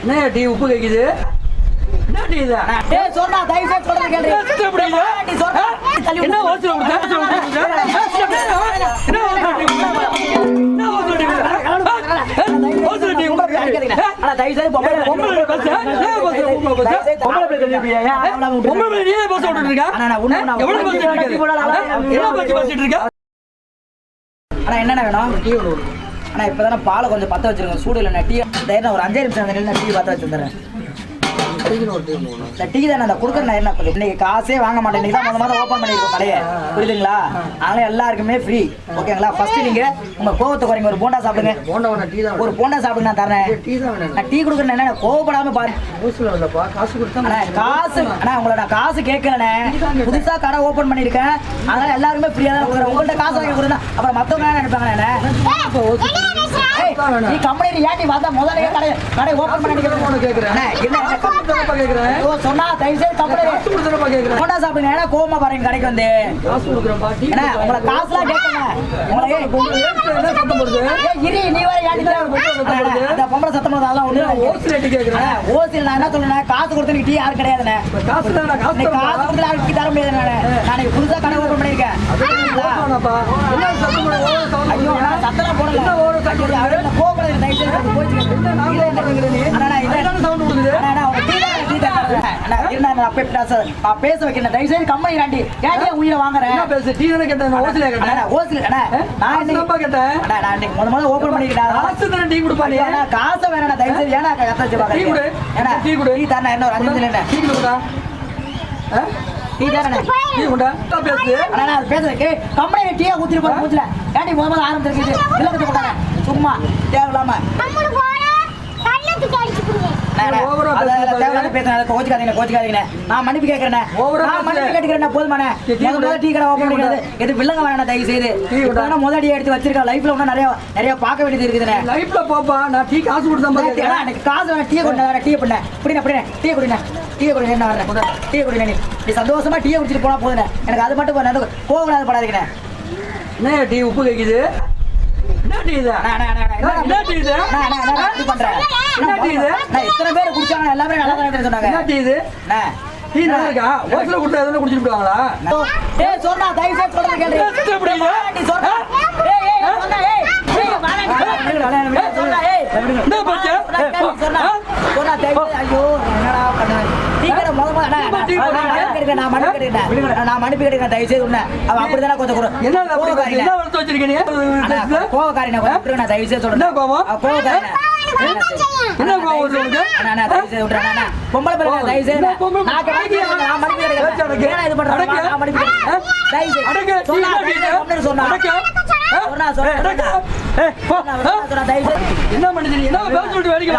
என்ன டீ உப்பு கைக்குது என்ன டீ இது ஏய் சொன்னா தயவு செய்து சொல்றது கேளு என்ன ஓசை கொடுத்த? ஓசை ஓசை? ஓசை டீ தயவு செய்து பொம்பளை பொம்பளை ஏன் பொம்பளை பொம்பளை பொம்பளை நீ ஏன் ஓட்டிட்டு இருக்க அண்ணா, எவ்வளவு இருக்க இருக்க அண்ணா வேணும் டீ ஒன்று ஆனால் இப்போ தானே பாலை கொஞ்சம் பற்ற வச்சுருக்கேன் சூடு இல்லைண்ணா டீ டைரெக்டாக ஒரு அஞ்சே நிமிஷம் அந்த டீ பற்ற வச்சுருந்துறேன் டீ இந்த தானே அந்த கொடுக்குறேன் என்ன இன்னைக்கு காசே வாங்க மாட்டேன். இன்னைக்கு தான் முதல் மாதம் ஓப்பன் பண்ணிருக்கோம் கடையை. புரியுதுங்களா? அதனால எல்லாருக்குமே ஃப்ரீ ஓகேங்களா? ஃபர்ஸ்ட் நீங்க உங்க கோவத்தை குறைங்க ஒரு போண்டா சாப்பிடுங்க. போண்டா வேணா டீ தான் ஒரு போண்டா சாப்பிடுங்க நான் தரேன். டீ தான் வேணும். நான் டீ கொடுக்குறேன் என்ன கோவப்படாம பாரு. மூசில் வரலப்பா காசு கொடுத்தா அண்ணா காசு அண்ணா உங்களை நான் காசு கேட்கலண்ணே. புதுசா கடை ஓபன் பண்ணிருக்கேன் அதனால எல்லாருமே ஃப்ரீயா தான் கொடுக்குறேன். உங்கள்ட்ட காசு வாங்கி கொடுத்தா அப்புறம் மத்தவங்க என்ன நினைப்பாங்க நீ கம்பெனி ஏன் நீ வந்தா முதல்ல கடை கடை ஓபன் பண்ணிருக்கேன் உனக்கு கேட்குறேன். என்ன சொன்னா தயவு செய்து காசு சாப்பிடுங்க. ஏன்னா கோவமா பாருங்க கடைக்கு வந்து. காசு கொடுக்குறேன்ப்பா டீ அண்ணா உங்களை காசுலாம் கேட்கணும் உங்களை ஏய், என்ன சத்தம் போடுது? ஏய், இரு நீ வேற ஏன் நிக்கிற? அண்ணா, அந்த பொம்பளை சத்தம் போடுது அதெல்லாம் ஒண்ணு ஓசி ரேட்டு கேட்குறேன் ஓசியில் நான் என்ன சொல்றேன் காசு கொடுத்து நீ டீ யாரும் கிடையாதுண்ணே காசு தான் காசு இன்னைக்கு காசு தரேன்ப்பா. கொடுத்து யாருக்கு தர முடியாது நானு. நான் இன்னைக்கு புதுசா கடை ஓபன் பண்ணிருக்கேன். என்ன சத்தம் ஐயோ. நான் போடல. தயவு செய்து கோச்சுக்கங்க. என்ன நான் இல்ல, இல்ல, கேட்குறேன் நீ? அண்ணா, நான் இல்ல. அதுதானே sound கொடுக்குது? அண்ணா, நான் உங்க டீ தான் டீ தான் தரேன். அண்ணா, இருந்தா நான் அப்பவே பேச- நான் பேச வைக்கிறேன். தயவு செய்து கம்பெனி ராண்டி. ஏன் உயிரை வாங்குறேன்? என்ன பேசு? டீ தானே கேட்டேன், ஓசில கேட்டேன். நான் ஓசில- இன்னைக்கு- கேட்டேன். நான் இன்னைக்கு முத முத open பண்ணிருக்கேன். அதனால- காசு தானே டீ கொடுப்பா நீ? அண்ணா, காசை வேணாண்ணா, தயவு செய்து ஏன்னா கத்த வச்சு டீ பாக்குறீங்க? கொடு. ஏண்ணா, டீ கொடு. டீ இன்னும் ஒரு அஞ்சு இல்லைண்ணே. டீ கொடுடா. ஆ? டீ. டீ கொண்டா. என்ன பேசு? அண்ணா, பேசுறேன். ஏய், கம்பெனியில டீயா ஊத்திட்டு போற மூஞ்சில. ஏன்டி முத முத ஆரம்பிச்சிருக்கீங்க? விளக்கத்தை போட்டாங்க. சும்மா தேவையில்லாம தேவையில்லாம பேசுறேன். கோச்சுக்காதீங்க. நான் மன்னிப்பு. ஓவரா நான் மன்னிப்பு பேசுற. கேட்டுக்கிறேண்ணே, போதுமாண்ணே. டீ முத கொடு. முத டீ கடை டீ கொடு. பண்ணிக்கிறது. எது வில்லங்க வேணாண்ணே, தயவு செய்து. டீ கொடு. இப்பதானே முத அடி எடுத்து வச்சிருக்கேன். லைஃப்ல இன்னும் நிறைய நிறைய பார்க்க வேண்டியது இருக்குதுண்ணே. லைஃப்ல போப்பா நான் டீ காசு கொடுத்தா அண்ணா, கேட்கிறேன் எனக்கு காசு வேணாம், டீயை கொண்டு வரேன், டீயை பண்ணேன். குடிண்ணே, குடிண்ணே. டீயை குடிண்ணே, என்ன வரேன். டீயை குடிண்ணே நீ. சந்தோஷமா டீயை குடிச்சிட்டு போனா போதுண்ணே. எனக்கு அது மட்டும். கோவப்படாத படாதீங்கண்ணே. என்ன டீ உப்பு கைக்குது என்ன டீ இது அண்ணா, அண்ணா, அண்ணா, அண்ணா, என்ன டீ இது பண்றேன். இது? அண்ணா, இத்தனை பேர் குடிச்சாங்க எல்லாமே நல்லா தான் சொன்னாங்க. என்ன டீ. இது அண்ணா, டீ. நல்லா இருக்கா? ஓசில கொடுத்தா எதுவும் குடிச்சிட்டு போவாங்களா ஏய் சொன்னா தயவு செய்து சொல்றது? நீ சொன்னா ஏய் ஏய் சொன்னா ஏய் ஏய் வாடா ஏய் சொன்னா ஏய் என்ன பச்சை? சொன்னா சொன்னா தயவு செய்து ஐயோ என்னடா பண்ண டீ கடை முத முத அண்ணா, டீ நான். நான் மன்னிப்பு கேட்டுக்கிறேன், தயவு செய்து உன்னை. அவ அப்படிதானே கொஞ்சம் கொடு. என்ன அப்படி வளர்த்து வச்சிருக்க நீ அண்ணா, கோவக்காரிண்ணே, கொஞ்சம் விட்டுருங்க, நான் தயவு செய்து சொல்றேன். கோவக்காரிண்ணே. என்ன கோவம் உனக்கு அண்ணா, தயவு செய்து விட்டுறேன். பொம்பளை பிள்ளை, தயவு செய்து நான் கேட்டுக்கிறேன். ஏன்னா இது பண்றேன், என்ன பண்ணுது என்ன பேச விட்டு வேடிக்கை.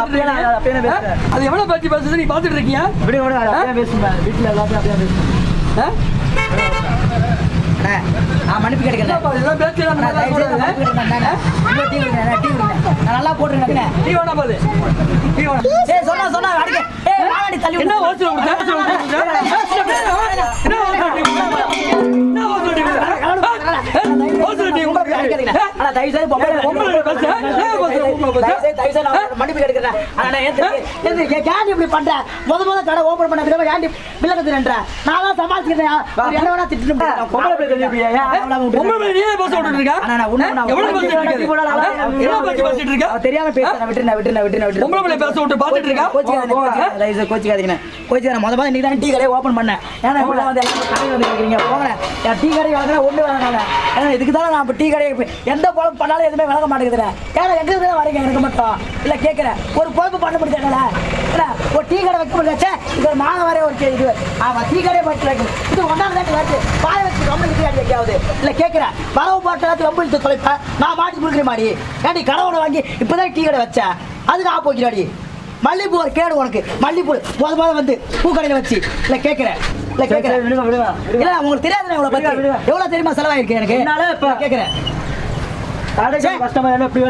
அது எவ்வளவு பேச்சு பேசுது? நீ இப்படி கூட அப்படியே பேசுங்க. வீட்டுல எல்லாத்தையும் அப்படியே பேசுங்க. நான் மன்னிப்பு அண்ணா, நல்லா. இன்னொரு டீ வேணா பாது டீ வேணா சொன்னா, சொன்னா, என்ன விடு. தயவு செய்து பொம்பளை பிள்ளை பொம்பளை மன்னிப்பு நான். ஏன் இப்படி பண்ற? முத முத கடை பண்ணதுக்கு தான் என்ன வேணா போறான். பொம்பளை பிள்ளை தெரிஞ்சுப்பியா? விட்டு- பொம்பளை நீ பஸ் ஓட்டிட்டு இருக்க நான் எவ்வளவு பஸ் ஓட்டிட்டு தெரியாம பேசுறேன். பொம்பளை பிள்ளை பேச விட்டு கோச்சிக்காதீங்க, செய்து கோச்சிக்காதீங்க. கோச்சிக்காதீங்க. முத முத இன்னைக்கு தான் டீ கடையை open பண்ணேன். ஏன்னா வந்து வந்து கேக்குறீங்க. என் டீ கடை ஒண்ணு. ஏன்னா இதுக்கு தானே நான் டீ இப்ப எந்த பொழப்பு பண்ணாலும் எதுவுமே. ஏன்னா எங்க வரீங்க எனக்கு மட்டும்? இல்ல கேக்குறேன். ஒரு பொழப்பு பண்ண முடியல ஒரு டீ கடை வைக்க முடியல ச்சே, இது ஒரு மாதம் வரை ஒரு இது. ஆமா டீ கடை பட்டு வைக்கணும் இது ஒன்றாம் தேதி வருது. பாய வச்சு கம்பெனி டீ கடை வைக்காவது இல்ல கேக்குறேன். வரவு பாட்டு ரொம்ப இழுத்து தொலைப்பேன். நான் மாட்டி கொடுக்குற மாதிரி. ஏன்டி கடவுளை வாங்கி இப்பதான் டீ கடை வச்சேன். அதுக்கு ஆப் வைக்கிறாடி மல்லிப்பூ ஒரு கேடு உனக்கு. மல்லிப்பூ முத முத வந்து பூக்கடையில வச்சு. இல்ல கேக்குறேன். இல்ல கேக்குறேன். இல்ல உங்களுக்கு தெரியாது எவ்வளவு தெரியுமா செலவாயிருக்கு எனக்கு? என்னால இப்ப- கேக்குறேன் கடைக்கு கஸ்டமர் எல்லாம் இப்படி